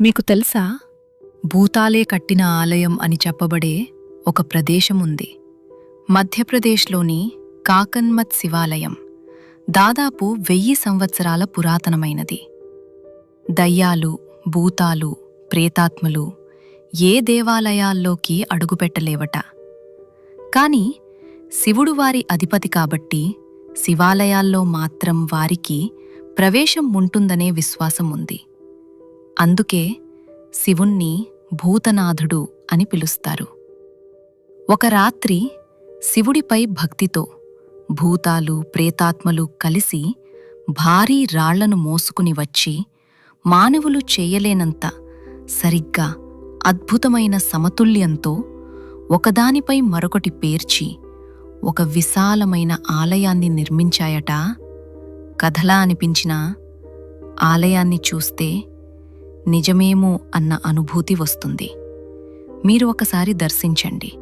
మీకు తెలుసా? భూతాలే కట్టిన ఆలయం అని చెప్పబడే ఒక ప్రదేశం ఉంది మధ్యప్రదేశ్లోని కాకన్మత్ శివాలయం దాదాపు వెయ్యి సంవత్సరాల పురాతనమైనది. దయ్యాలు భూతాలు ప్రేతాత్మలు ఏ దేవాలయాల్లోకి అడుగుపెట్టలేవట. కాని శివుడు వారి అధిపతి కాబట్టి శివాలయాల్లో మాత్రం వారికి ప్రవేశం ఉంటుందనే విశ్వాసం ఉంది అందుకే శివుణ్ణి భూతనాథుడు అని పిలుస్తారు. ఒక రాత్రి శివుడిపై భక్తితో భూతాలు ప్రేతాత్మలు కలిసి భారీ రాళ్ళను మోసుకుని వచ్చి మానవులు చేయలేనంత సరిగ్గా అద్భుతమైన సమతుల్యంతో ఒకదానిపై మరొకటి పేర్చి ఒక విశాలమైన ఆలయాన్ని నిర్మించాయట. కథలా అనిపించిన ఆలయాన్ని చూస్తే నిజమేమో అన్న అనుభూతి వస్తుంది. మీరు ఒకసారి దర్శించండి.